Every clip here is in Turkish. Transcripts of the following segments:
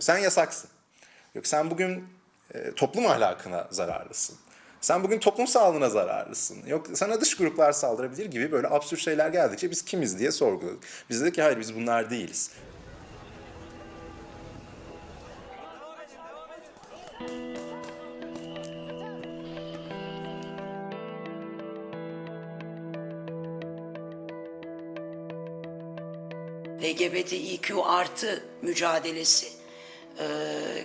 Sen yasaksın. Yok sen bugün e, toplum ahlakına zararlısın. Sen bugün toplum sağlığına zararlısın. Yok sana dış gruplar saldırabilir gibi böyle absürt şeyler geldikçe biz kimiz diye sorguladık. Biz dedik ki hayır biz bunlar değiliz. LGBTİQ artı mücadelesi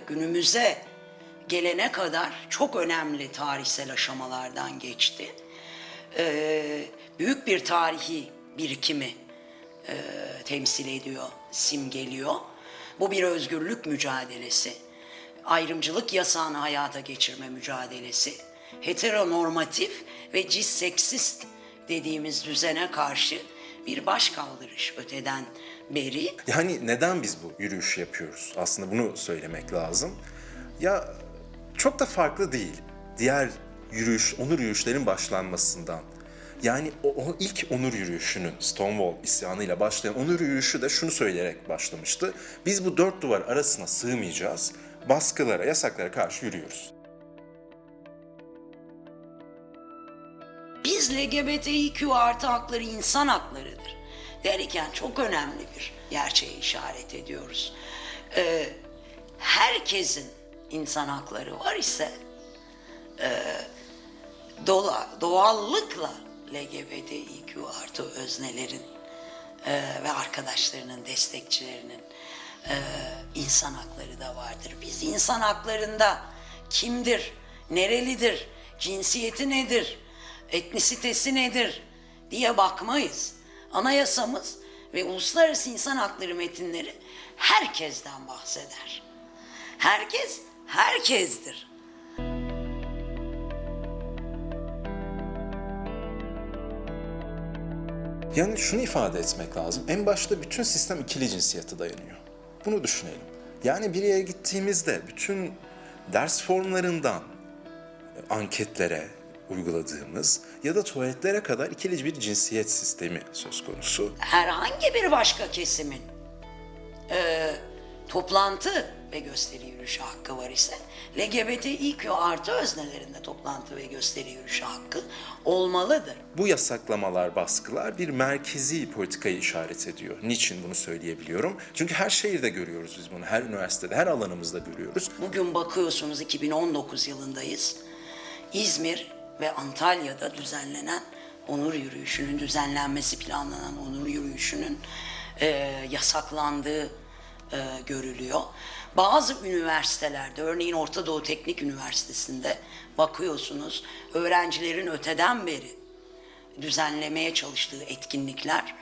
günümüze gelene kadar çok önemli tarihsel aşamalardan geçti. E, büyük bir tarihi birikimi e, temsil ediyor, simgeliyor. Bu bir özgürlük mücadelesi, ayrımcılık yasağını hayata geçirme mücadelesi, heteronormatif ve cisseksist dediğimiz düzene karşı bir baş kaldırış öteden beri. Yani neden biz bu yürüyüş yapıyoruz? Aslında bunu söylemek lazım. Ya çok da farklı değil. Diğer yürüyüş, onur yürüyüşlerin başlanmasından. Yani o, o ilk onur yürüyüşünün Stonewall isyanıyla başlayan onur yürüyüşü de şunu söyleyerek başlamıştı. Biz bu dört duvar arasına sığmayacağız. Baskılara, yasaklara karşı yürüyoruz. Biz LGBTİQ artı hakları insan haklarıdır derken çok önemli bir gerçeğe işaret ediyoruz. Ee, herkesin insan hakları var ise e, dola, doğallıkla LGBTİQ artı öznelerin e, ve arkadaşlarının, destekçilerinin e, insan hakları da vardır. Biz insan haklarında kimdir, nerelidir, cinsiyeti nedir, etnisitesi nedir diye bakmayız. Anayasamız ve uluslararası insan hakları metinleri herkesten bahseder. Herkes herkestir. Yani şunu ifade etmek lazım. En başta bütün sistem ikili cinsiyete dayanıyor. Bunu düşünelim. Yani bir yere gittiğimizde bütün ders formlarından anketlere uyguladığımız ya da tuvaletlere kadar ikili bir cinsiyet sistemi söz konusu. herhangi bir başka kesimin e, toplantı ve gösteri yürüyüşü hakkı var ise LGBTİQ artı öznelerinde toplantı ve gösteri yürüyüşü hakkı olmalıdır. Bu yasaklamalar, baskılar bir merkezi politikayı işaret ediyor. Niçin bunu söyleyebiliyorum? Çünkü her şehirde görüyoruz biz bunu. Her üniversitede, her alanımızda görüyoruz. Bugün bakıyorsunuz 2019 yılındayız. İzmir ve Antalya'da düzenlenen onur yürüyüşünün düzenlenmesi planlanan onur yürüyüşünün e, yasaklandığı e, görülüyor. Bazı üniversitelerde örneğin Orta Doğu Teknik Üniversitesi'nde bakıyorsunuz öğrencilerin öteden beri düzenlemeye çalıştığı etkinlikler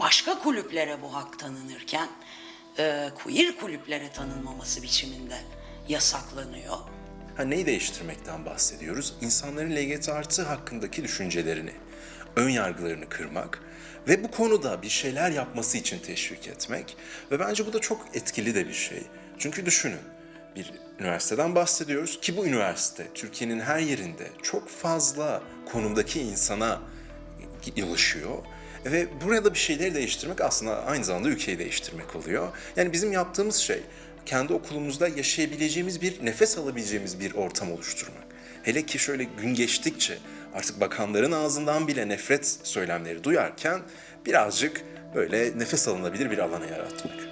başka kulüplere bu hak tanınırken e, queer kulüplere tanınmaması biçiminde yasaklanıyor. Ha, neyi değiştirmekten bahsediyoruz? İnsanların LGBT artı hakkındaki düşüncelerini, ön yargılarını kırmak ve bu konuda bir şeyler yapması için teşvik etmek. Ve bence bu da çok etkili de bir şey. Çünkü düşünün, bir üniversiteden bahsediyoruz ki bu üniversite Türkiye'nin her yerinde çok fazla konumdaki insana ilişiyor. Ve burada bir şeyleri değiştirmek aslında aynı zamanda ülkeyi değiştirmek oluyor. Yani bizim yaptığımız şey kendi okulumuzda yaşayabileceğimiz bir, nefes alabileceğimiz bir ortam oluşturmak. Hele ki şöyle gün geçtikçe artık bakanların ağzından bile nefret söylemleri duyarken birazcık böyle nefes alınabilir bir alana yaratmak.